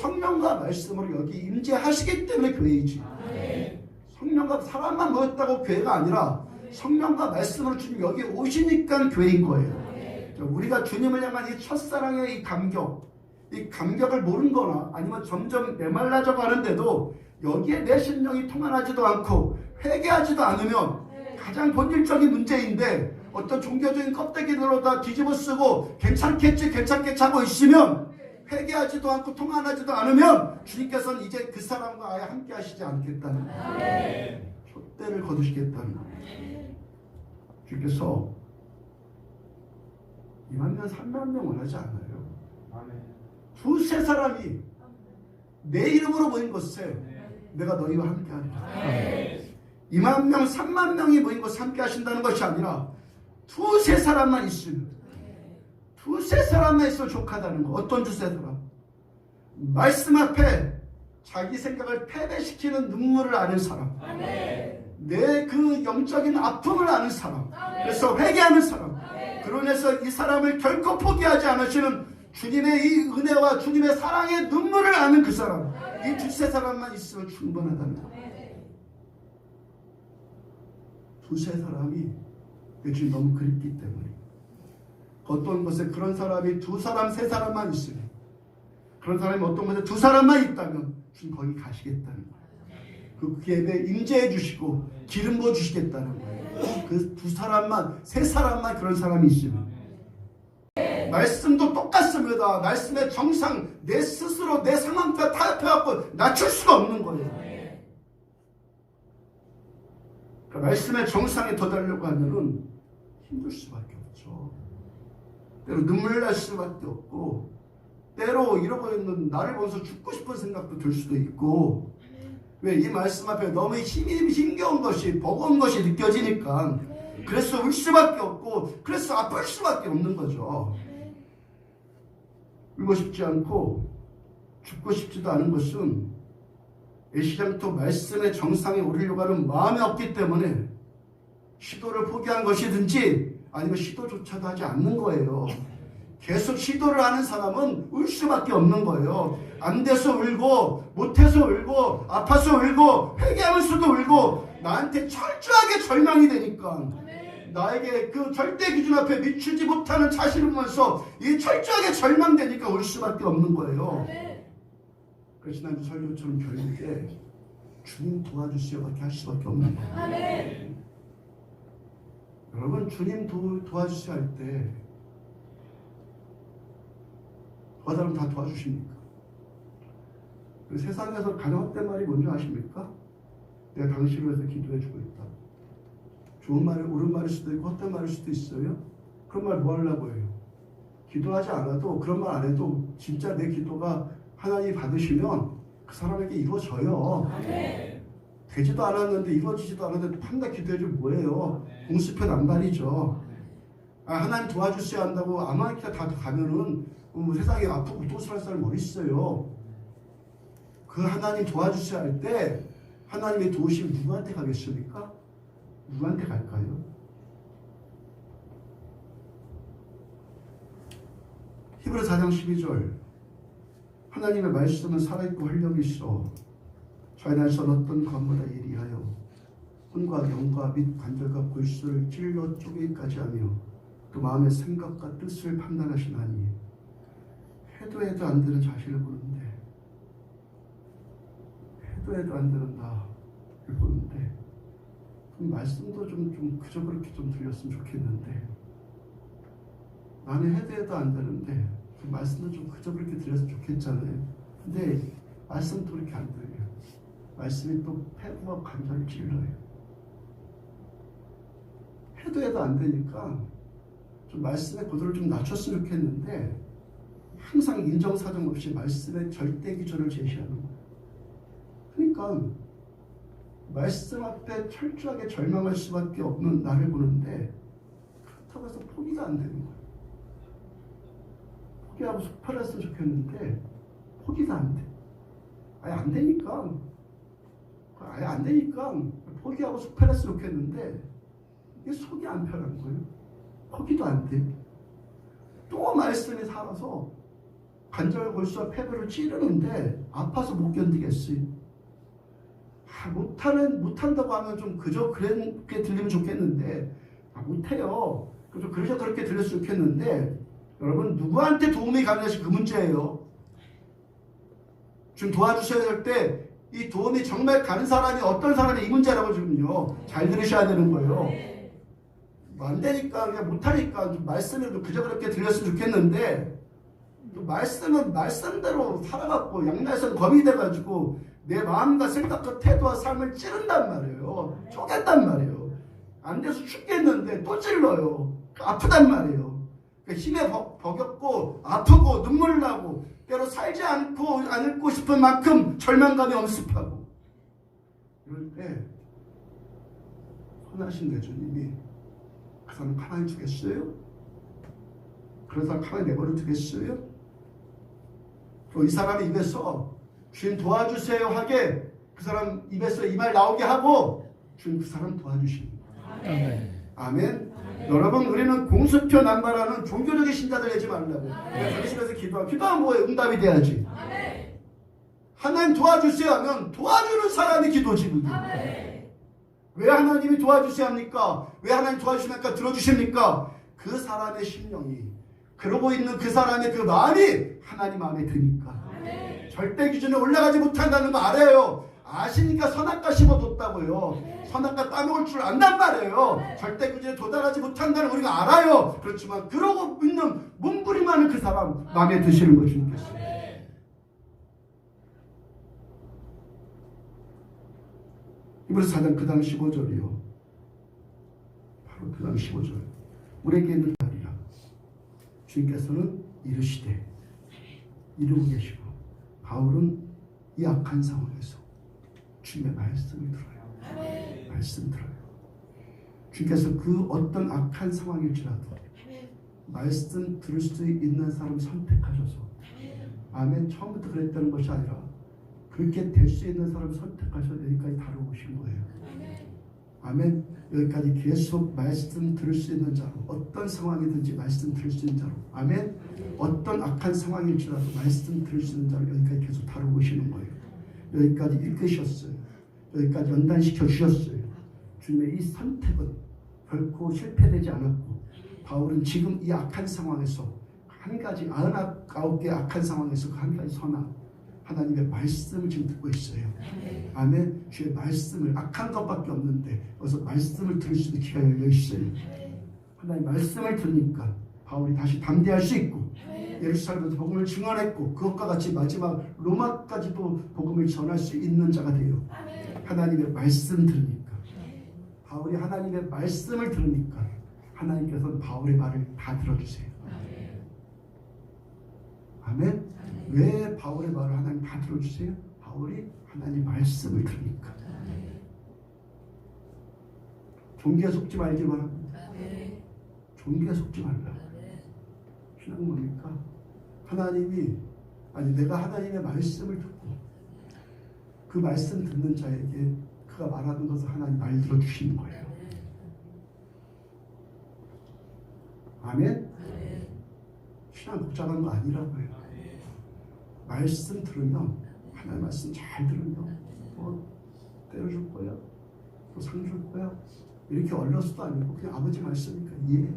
성령과 말씀으로 여기 임재하시기 때문에 교회이지. 성령과 사람만 모였다고 교회가 아니라 성령과 말씀으로 주님 여기 오시니까 교회인 거예요. 자, 우리가 주님을 향한 이 첫사랑의 이 감격, 이 감격을 모른 거나 아니면 점점 메말라져 가는데도 여기에 내 심령이 통한하지도 않고 회개하지도 않으면 가장 본질적인 문제인데 어떤 종교적인 껍데기들로 다 뒤집어 쓰고 괜찮겠지 괜찮겠지 하고 있으면 회개하지도 않고 통한하지도 않으면 주님께서는 이제 그 사람과 아예 함께 하시지 않겠다는 거예요. 촛대를 거두시겠다는 거예요. 주께서 2만 명, 3만 명 원하지 않아요. 두세 사람이 내 이름으로 모인 것에 내가 너희와 함께 하리라. 2만 명, 3만 명이 모인 것에 함께 하신다는 것이 아니라 두세 사람만 있으면 두세 사람만 있으면 족하다는 거. 어떤 두세 사람? 말씀 앞에 자기 생각을 패배시키는 눈물을 아는 사람. 내 그 영적인 아픔을 아는 사람. 그래서 회개하는 사람. 그러면서 이 사람을 결코 포기하지 않으시는 주님의 이 은혜와 주님의 사랑의 눈물을 아는 그 사람. 이 두세 사람만 있으면 충분하다는 거. 두세 사람이 요즘 너무 그립기 때문에 어떤 곳에 그런 사람이 두 사람 세 사람만 있으면 그런 사람이 어떤 곳에 두 사람만 있다면 주님 거기 가시겠다는 거예요. 그 예배 임재해 주시고 기름 부어 주시겠다는 거예요. 그 두 사람만 세 사람만 그런 사람이 있으면 말씀도 똑같습니다. 말씀의 정상 내 스스로 내 상황과 타협해갖고 낮출 수가 없는 거예요. 그러니까 말씀의 정상에 도달려고 하면은 힘들 수밖에 없죠. 때로 눈물 날 수밖에 없고 때로 있는 나를 보면서 죽고 싶은 생각도 들 수도 있고 왜 이 말씀 앞에 너무 힘이 힘겨운 것이 버거운 것이 느껴지니까 그래서 울 수밖에 없고 그래서 아플 수밖에 없는 거죠. 울고 싶지 않고 죽고 싶지도 않은 것은 애시장토 말씀의 정상에 오르려고 하는 마음이 없기 때문에 시도를 포기한 것이든지 아니면 시도조차도 하지 않는 거예요. 계속 시도를 하는 사람은 울 수밖에 없는 거예요. 안 돼서 울고, 못해서 울고, 아파서 울고, 회개하면서도 울고, 나한테 철저하게 절망이 되니까. 나에게 그 절대 기준 앞에 미치지 못하는 자신을 보면서 이 철저하게 절망되니까 울 수밖에 없는 거예요. 그래서 지난주 설교처럼 결국에 주님 도와주시오밖에 할 수밖에 없는 거예요. 여러분 주님 도, 도와주시오 할때 도와달라면 다 도와주십니까? 그 세상에서 가장 헛된 말이 뭔지 아십니까? 내가 당신을 위해서 기도해주고 있다. 좋은 말, 옳은 말일 수도 있고 헛된 말일 수도 있어요. 그런 말 뭐 하려고 해요? 기도하지 않아도 그런 말 안 해도 진짜 내 기도가 하나님이 받으시면 그 사람에게 이루어져요. 되지도 않았는데 이루어지지도 않았는데 판다 기도해주면 뭐예요? 공수표 남발이죠. 아, 하나님 도와주셔야 한다고 아무렇게나 다 가면은 뭐 세상에 아프고 도술할 사람이 어디 있어요? 그 하나님 도와주셔야 할 때 하나님의 도우심이 누구한테 가겠습니까? 누구한테 갈까요? 히브리 4장 12절 하나님의 말씀은 살아있고 활력이 있어 좌연에서 어떤 것보다 예리하여 혼과 영과 및 관절과 골수를 찔러 쪼개기까지 하며 그 마음의 생각과 뜻을 판단하시나니 해도 해도 안 되는 자신을 보는데 해도 해도 안 되는 나를 보는데 그 말씀도 좀, 좀 그저 그렇게 좀 들렸으면 좋겠는데 나는 해도 해도 안 되는데 그 말씀도 좀 그저 그렇게 들렸으면 좋겠잖아요. 근데 말씀도 그렇게 안 들려요 말씀이 또 패구와 관절을 찔러요 해도 해도 안 되니까 좀 말씀의 고도를 좀 낮췄으면 좋겠는데 항상 인정사정 없이 말씀의 절대 기준을 제시하는 거예요. 그러니까 말씀 앞에 철저하게 절망할 수밖에 없는 나를 보는데 그렇다고 해서 포기가 안 되는 거예요. 포기하고 속팔했으면 좋겠는데 포기가 안 돼. 아예 안 되니까 아예 안 되니까 포기하고 속팔했으면 좋겠는데 이게 속이 안 편한 거예요. 포기도 안 돼. 또 말씀에 살아서 관절 골수와 폐부를 찌르는데 아파서 못 견디겠어요. 아, 못하는 못한다고 하면 좀 그저 그렇게 들리면 좋겠는데 아, 못해요. 좀 그저 그렇게 들렸으면 좋겠는데 여러분 누구한테 도움이 가느냐시 그 문제예요. 지금 도와주셔야 될 때 이 도움이 정말 가는 사람이 어떤 사람이 이 문제라고 지금요 잘 들으셔야 되는 거예요. 뭐안 되니까 그냥 못하니까 좀 말씀을 그저 그렇게 들렸으면 좋겠는데 또 말씀은 말씀대로 살아갖고 양날선 검이 돼가지고 내 마음과 생각과 태도와 삶을 찌른단 말이에요. 쪼갠단 말이에요. 안 돼서 죽겠는데 또 찔러요. 아프단 말이에요. 그러니까 힘에 버, 버겼고 아프고 눈물 나고 때로 살지 않고 않고 싶은 만큼 절망감이 엄습하고 이럴 때 선하신 내 주님이 그 사람 가만히 두겠어요? 사람 가만히 내버려 두겠어요? 또 이 사람 입에서 주님 도와주세요 하게 그 사람 입에서 이 말 나오게 하고 주님 그 사람 도와주십니다. 아멘. 아멘. 여러분 우리는 공수표 남발하는 종교적인 신자들 되지 말라고. 내가 당신에서 기도하. 기도하면 뭐에 응답이 돼야지. 하나님 도와주세요 하면 도와주는 사람이 기도지 그게. 왜 하나님이 도와주셔야 합니까? 왜 하나님 도와주시니까 들어주십니까? 그 사람의 심령이 그러고 있는 그 사람의 그 마음이 하나님 마음에 드니까 절대 기준에 올라가지 못한다는 거 알아요. 아시니까 선악과 심어뒀다고요. 선악과 따먹을 줄 안단 말이에요. 절대 기준에 도달하지 못한다는 거 우리가 알아요. 그렇지만 그러고 있는 몸부림하는 그 사람 마음에 드시는 거 주님께서. 이브리서 4장 그 다음 15절이요. 바로 그 다음 15절. 우리에게 있는 말이라. 주님께서는 이르시되 이루고 계시고 바울은 이 악한 상황에서 주님의 말씀을 들어요. 말씀 들어요. 주님께서 그 어떤 악한 상황일지라도 말씀 들을 수 있는 사람 선택하셔서 아멘 처음부터 그랬다는 것이 아니라 그렇게 될 수 있는 사람 선택하셔서 여기까지 다뤄오신 거예요. 아멘. 여기까지 계속 말씀 들을 수 있는 자로 어떤 상황이든지 말씀 들을 수 있는 자로 아멘. 어떤 악한 상황일지라도 말씀 들을 수 있는 자로 여기까지 계속 다뤄오시는 거예요. 여기까지 이끄셨어요. 여기까지 연단시켜 주셨어요. 주님의 이 선택은 결코 실패되지 않았고 바울은 지금 이 악한 상황에서 한 가지 아흔아홉 개 악한 상황에서 그한 가지 선악 하나님의 말씀을 지금 듣고 있어요. 아멘. 주의 말씀을 악한 것밖에 없는데 어서 말씀을 들을 수 있는 기회가 열려 있어요. 하나님 말씀을 들으니까 바울이 다시 담대할 수 있고 예루살렘에서 복음을 증언했고 그것과 같이 마지막 로마까지도 복음을 전할 수 있는 자가 돼요. 하나님의 말씀 들으니까 바울이 하나님의 말씀을 들으니까 하나님께서는 바울의 말을 다 들어주세요. 아멘. 왜 바울의 말을 하나님 다 들어주세요? 바울이 하나님 말씀을 들으니까. 종교에 속지 말길 바랍니다. 종교에 속지 말라. 신앙은 뭡니까? 하나님이 아니 내가 하나님의 말씀을 듣고 그 말씀 듣는 자에게 그가 말하는 것을 하나님 말 들어주시는 거예요. 아멘. 신앙 복잡한 거 아니라고요. 말씀 들으면 하나님 말씀 잘 들으면 뭐 때려줄 거야, 또상줄 거야 이렇게 얼러서도 아니고 그냥 아버지 말씀이니까 이해.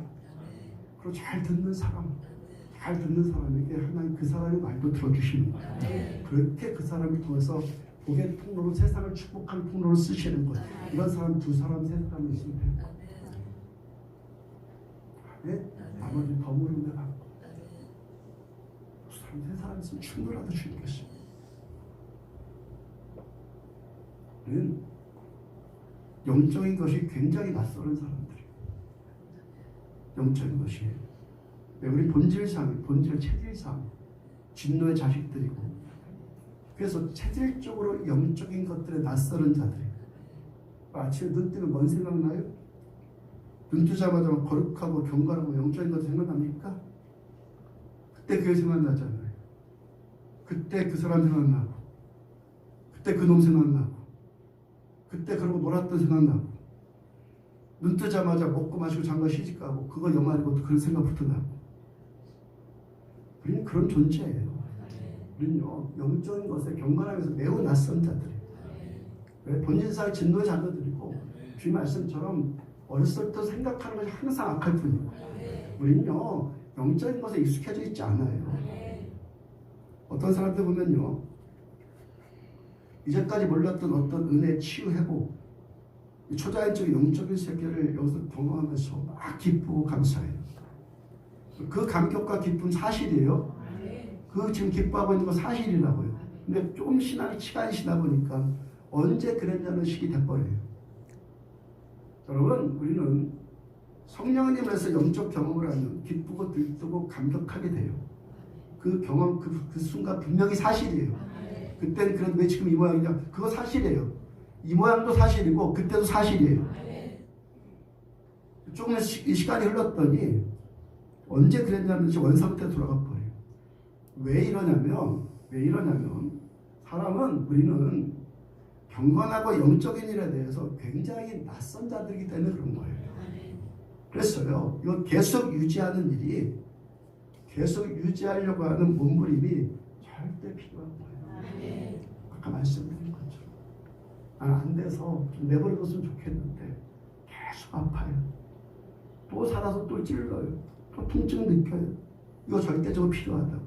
그리고 잘 듣는 사람, 잘 듣는 사람에게 하나님 그 사람의 말도 들어주시는 거예요. 그렇게 그 사람을 통해서 복의 통로로 세상을 축복하는 통로로 쓰시는 거예요. 이런 사람 두 사람 세 사람 있으면 돼요. 네? 나머지 더 모르는 받고 두 사람 세 사람 있으면 충분하다 주님께서. 는 영적인 것이 굉장히 낯설은 사람들이에요. 영적인 것이. 네, 우리 본질상, 본질 체질상 진노의 자식들이고 그래서 체질적으로 영적인 것들에 낯설은 자들이 아침에 눈 뜨면 뭔 생각나요? 눈 뜨자마자 막 거룩하고 경건하고 영적인 것 생각납니까? 그때 그게 생각나잖아요. 그때 그 사람 생각나고 그때 그 놈 생각나고 그때 그러고 놀았던 생각나고 눈 뜨자마자 먹고 마시고 잠깐 시집가고 그거 영화이고 그런 생각부터 나고 우리는 그런 존재예요. 우리는요 영적인 것에 경건하면서 매우 낯선 자들이에요. 왜? 본인살 진노의 자녀들이고 주의 말씀처럼 어렸을 때 생각하는 것이 항상 악할 뿐이고 우리는요 영적인 것에 익숙해져 있지 않아요. 어떤 사람들 보면요 이제까지 몰랐던 어떤 은혜 치유 회복 이 초자연적인 영적인 세계를 여기서 경험하면서 막 기쁘고 감사해요. 그 감격과 기쁨 사실이에요. 그 지금 기뻐하고 있는 건 사실이라고요. 근데 조금 신앙이 시간이 지나 보니까 언제 그랬냐는 식이 돼버려요. 여러분, 우리는 성령님에서 영적 경험을 하면 기쁘고 들뜨고 감격하게 돼요. 그 경험, 그, 그 순간 분명히 사실이에요. 그때는 그런 왜 지금 이 모양이냐? 그거 사실이에요. 이 모양도 사실이고 그때도 사실이에요. 조금 시, 이 시간이 흘렀더니 언제 그랬냐면 원상태 돌아가 버려요. 왜 이러냐면 왜 이러냐면 사람은 우리는 경건하고 영적인 일에 대해서 굉장히 낯선 자들이기 때문에 그런 거예요. 그랬어요. 이거 계속 유지하는 일이 계속 유지하려고 하는 몸부림이 절대 필요한 거예요. 아까 말씀드린 것처럼 아, 안 돼서 좀 내버려뒀으면 좋겠는데 계속 아파요. 또 살아서 또 찔러요. 또 통증 느껴요. 이거 절대적으로 필요하다고.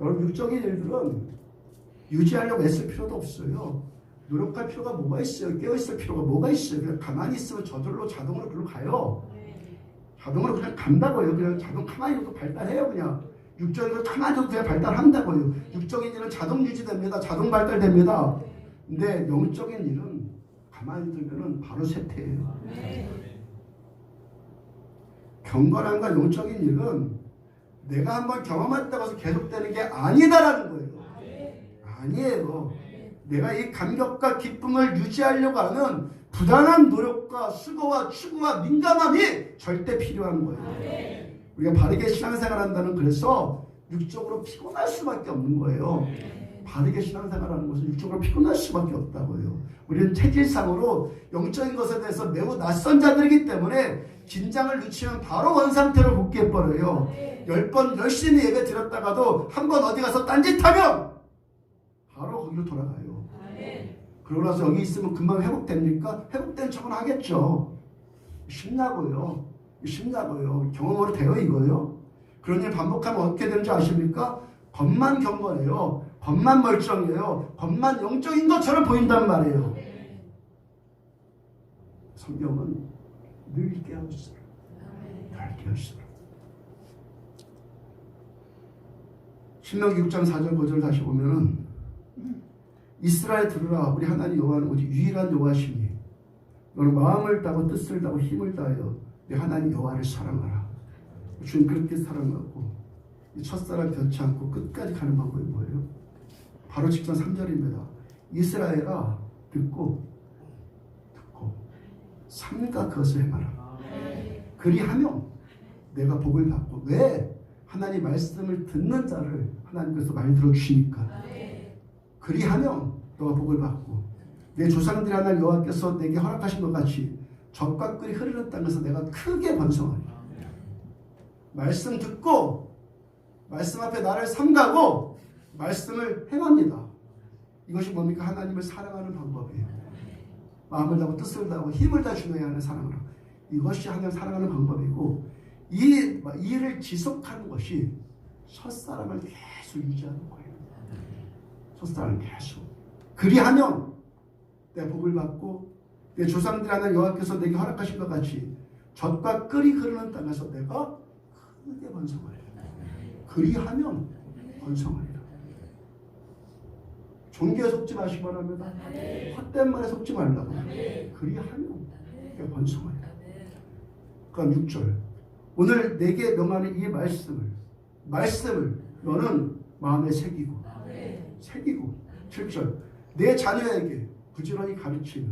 여러분 육적인 일들은 유지하려고 애쓸 필요도 없어요. 노력할 필요가 뭐가 있어요? 깨어있을 필요가 뭐가 있어요? 그냥 가만히 있으면 저절로 자동으로 글로 가요. 자동으로 그냥 간다고요. 그냥 자동 가만히 있고 발달해요. 그냥 육적인 걸 가만히 있고 그냥 발달한다고요. 육적인 일은 자동 유지됩니다. 자동 발달됩니다. 근데 영적인 일은 가만히 두면은 바로 쇠퇴해요. 경건함과 영적인 일은 내가 한번 경험했다고 해서 계속되는 게 아니다라는 거예요. 아니에요. 내가 이 감격과 기쁨을 유지하려고 하는 부단한 노력과 수고와 추구와 민감함이 절대 필요한 거예요. 우리가 바르게 신앙생활 한다는 그래서 육적으로 피곤할 수밖에 없는 거예요. 바르게 신앙생활하는 것은 육적으로 피곤할 수밖에 없다고요. 우리는 체질상으로 영적인 것에 대해서 매우 낯선 자들이기 때문에 긴장을 늦추면 바로 원상태로 복귀해 버려요. 열 번 열심히 예배 드렸다가도 한 번 어디 가서 딴짓하면 바로 거기로 돌아가요. 그러고 나서 여기 있으면 금방 회복됩니까? 회복된 척은 하겠죠. 쉽냐고요. 쉽냐고요. 경험으로 되어 이거요. 그런 일 반복하면 어떻게 되는지 아십니까? 겉만 경건해요. 겉만 멀쩡해요. 겉만 영적인 것처럼 보인단 말이에요. 성경은 늘 깨어있어요. 늘 깨어있어요. 신명기 6장 4절 5절 다시 보면은 이스라엘 들으라 우리 하나님 여호와는 오직 유일한 여호와시니 너는 마음을 다하고 뜻을 다하고 힘을 다하여 내 하나님 여호와를 사랑하라. 주님 그렇게 사랑하고 이 첫사랑 변치 않고 끝까지 가는 방법이 뭐예요? 바로 직전 3절입니다. 이스라엘아 듣고 듣고 삼가 그것을 행하라. 그리하면 내가 복을 받고 왜? 하나님 말씀을 듣는 자를 하나님께서 말 들어주시니까. 그리하면 너가 복을 받고 내 조상들이 하나님 여호와께서 내게 허락하신 것 같이 적과 꿀이 흐르는 땅에서 내가 크게 번성하리. 말씀 듣고 말씀 앞에 나를 삼가고 말씀을 행합니다. 이것이 뭡니까? 하나님을 사랑하는 방법이에요. 마음을 다하고 뜻을 다하고 힘을 다 주어야 하는 하고 이것이 하나님 사랑하는 방법이고 이 일을 지속하는 것이 첫사랑을 계속 유지하는 거예요. 첫사랑을 계속. 그리하면 내 복을 받고 내 조상들 하는 여호와께서 내게 허락하신 것 같이 젖과 끓이 흐르는 땅에서 내가 크게 번성하리라 그리하면 번성하리라 종교에 속지 마시기 바랍니다. 헛된 말에 속지 말라고. 그리하면 번성하리라 그럼 6절. 오늘 내게 명하는 이 말씀을 말씀을 너는 마음에 새기고 새기고. 7절. 내 자녀에게 부지런히 가르치며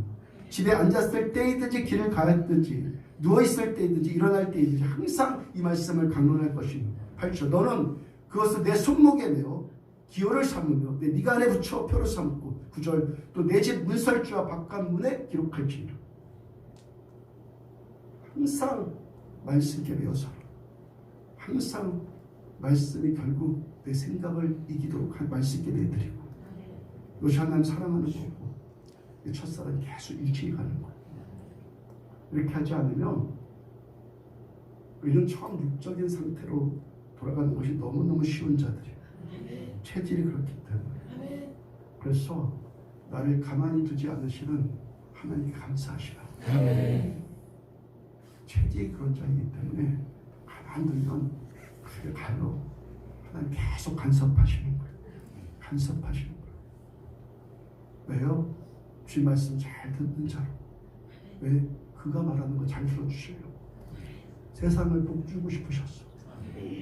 집에 앉았을 때이든지 길을 가했든지 누워있을 때이든지 일어날 때이든지 항상 이 말씀을 강론할 것이며. 8절. 너는 그것을 내 손목에 메어 기호를 삼으며 내 미간에 붙여 표를 삼고 9절 또 내 집 문설주와 바깥문에 기록할지니라 항상 말씀께 배워서 항상 말씀이 결국 내 생각을 이기도록 할 말씀께 내드리고 이것이 하나님 사랑하는 거고 이 첫사랑 계속 일치해 가는 거예요. 이렇게 하지 않으면 우리는 처음 육적인 상태로 돌아가는 것이 너무너무 쉬운 자들이에요. 체질이 그렇기 때문에. 그래서 나를 가만히 두지 않으시는 하나님께 감사하시라. 체질이 그런 자이기 때문에 가만 두면 그 갈로 하나님 계속 간섭하시는 거예요. 간섭하시는 거예요. 왜요? 주의 말씀 잘 듣는 자로. 왜? 그가 말하는 거 잘 들어주시려고. 세상을 복 주고 싶으셨어.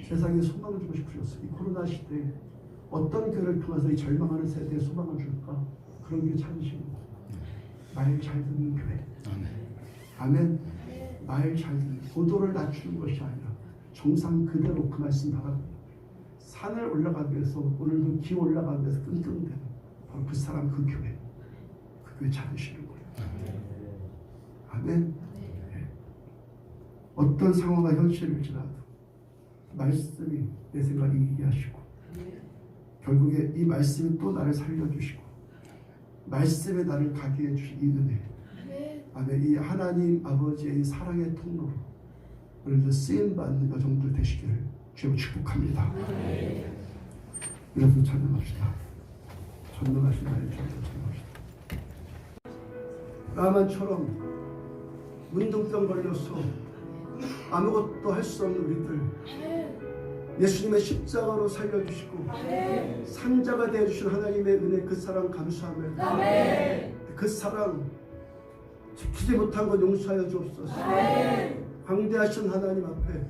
세상에 소망을 주고 싶으셨어. 이 코로나 시대에 어떤 교회를 통해서 이 절망하는 세대에 소망을 줄까? 그런 게 거예요. 말잘 듣는 교회. 아멘. 말 잘 듣는 고도를 낮추는 것이 아니라 정상 그대로 그 말씀 나가고 산을 올라가기 위해서 오늘도 기 올라가기 위해서 끙끙대는 바로 그 사람 그 교회 그 교회 찾으시는 거예요. 아멘. 예. 어떤 상황과 현실일지라도 말씀이 내 생각을 이기게 하시고 결국에 이 말씀이 또 나를 살려주시고 말씀에 나를 가게 해주신 이 은혜. 아멘. 이 하나님 아버지의 이 사랑의 통로로 오늘도 쓰임받는 여정들 되시기를 주여 축복합니다. 이래서 찬양합시다. 전능하신 나의 주여 찬양합시다. 나만처럼 문둥병 걸려서 아무것도 할 수 없는 우리들 예수님의 십자가로 살려주시고 산자가 되어주신 하나님의 은혜 그 사랑 감사하며 그 사랑 지키지 못한 것 용서하여 주옵소서. 광대하신 하나님 앞에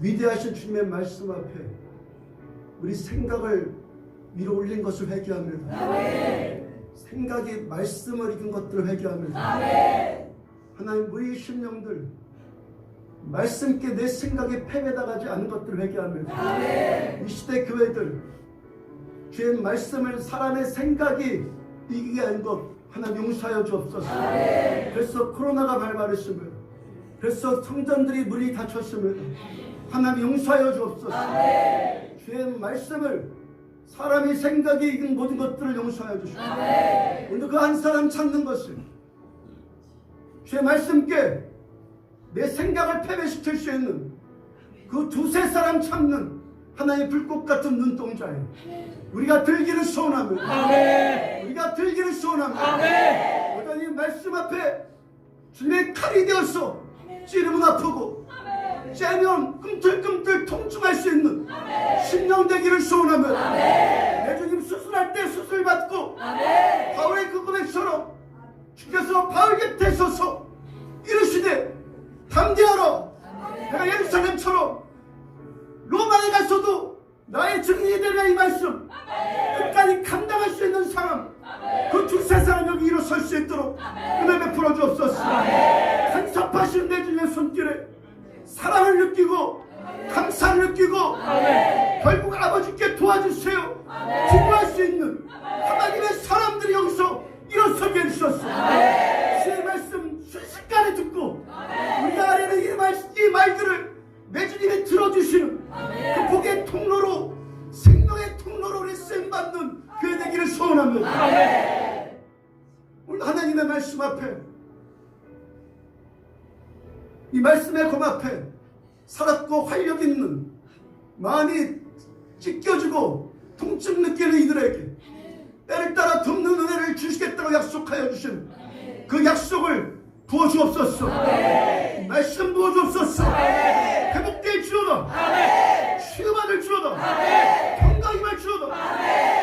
위대하신 주님의 말씀 앞에 우리 생각을 위로 올린 것을 회개합니다. 생각이 말씀을 이긴 것들을 회개합니다. 하나님 우리 심령들 말씀께 내 생각에 패배당하지 않은 것들을 회개합니다 이 시대 교회들 주의 말씀을 사람의 생각이 이기게 한 것 하나님 용서하여 주옵소서. 그래서 코로나가 발발했으며 그래서 성전들이 문이 닫혔으며 하나님 용서하여 주옵소서. 주의 말씀을 사람의 생각이 이긴 모든 것들을 용서하여 주시고 오늘 그 한 사람 찾는 것을 주의 말씀께 내 생각을 패배시킬 수 있는 그 두세 사람 참는 하나의 불꽃 같은 눈동자에 우리가 들기를 소원하며 우리가 들기를 소원하며 여전히 말씀 앞에 주님의 칼이 되어서 찌르면 아프고 째면 꿈틀꿈틀 통증할 수 있는 신령 되기를 소원하며 내 주님 수술할 때 수술 받고 받는 그의 되기를 소원합니다. 오늘 하나님의 말씀 앞에 이 말씀의 검 앞에 살았고 활력 있는 마음이 찢겨지고 통증 느끼는 이들에게 때를 따라 덮는 은혜를 주시겠다고 약속하여 주신 그 약속을 부어주옵소서. 말씀 부어주옵소서. 회복될 주로다 치유받을 주로다 건강 임할 주로다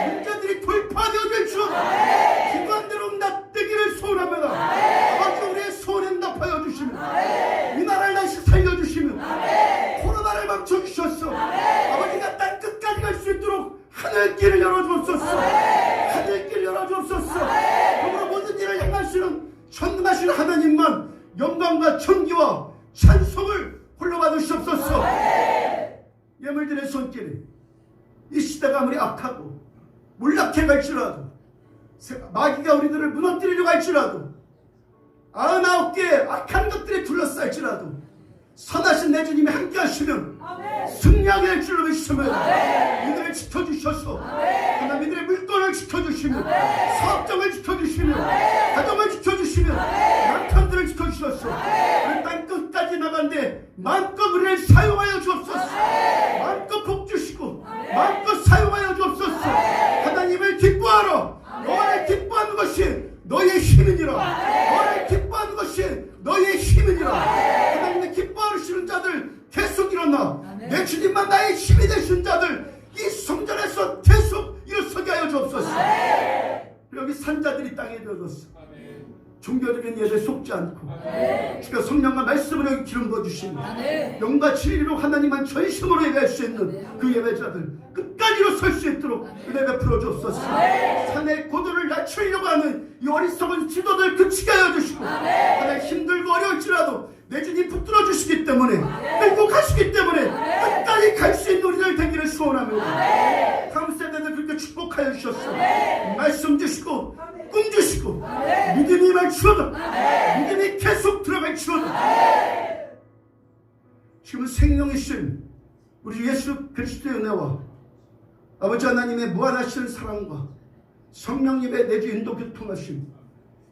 문제들이 돌파되어질 기관대로 응답되기를 소원합니다. 아버지 우리의 소원 응답하여 주시면 이 나라를 다시 살려주시면 코로나를 멈춰주셨어. 아버지가 땅 끝까지 갈 수 있도록 하늘 길을 열어주옵소서. 하늘길 열어주옵소서. 그러므로 모든 일을 행하시는 전능하신 하나님만 영광과 존귀와 찬송을 홀로 받으시옵소서. 예물들의 손길이 이 시대가 아무리 악하고 몰락해 갈지라도 세- 마귀가 우리들을 무너뜨리려고 할지라도 아흔아홉 개의 악한 것들이 둘러쌀지라도 선하신 내 주님이 함께 하시면 승리하게 할 줄로 믿으시며 이들을 지켜주셔서 하나님 이들의 물건을 지켜주시며 사업장을 지켜주시며 가정을 지켜주시며 남편들을 지켜주셔서 땅 끝까지 나간데 마음껏 우리를 사용하여 어리석은 지도들 그치게 하여 주시고 하나님 힘들고 어려울지라도 내 주님 붙들어 주시기 때문에 가시기 때문에 끝까지 갈 수 있는 우리들 되기를 소원합니다 다음 세대들 그렇게 축복하여 주셨어. 말씀 주시고 꿈 주시고 믿음이 주어다 믿음이 계속 들어갈 주어다 지금 생명이신 우리 예수 그리스도의 은혜와 아버지 하나님의 무한하신 사랑과 성령님의 내주 인도 교통하심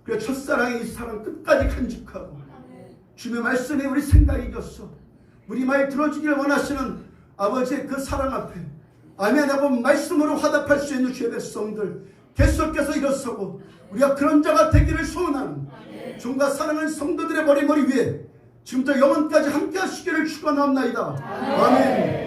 그 첫사랑의 이 사랑 끝까지 간직하고 주님의 말씀에 우리 생각이 이겼어. 우리 말 들어주기를 원하시는 아버지의 그 사랑 앞에 아멘 하고 말씀으로 화답할 수 있는 주의 백성들 계속해서 일어서고 우리가 그런 자가 되기를 소원하는 종과 사랑하는 성도들의 머리머리 위에 지금부터 영원까지 함께 하시기를 축원합나이다. 아멘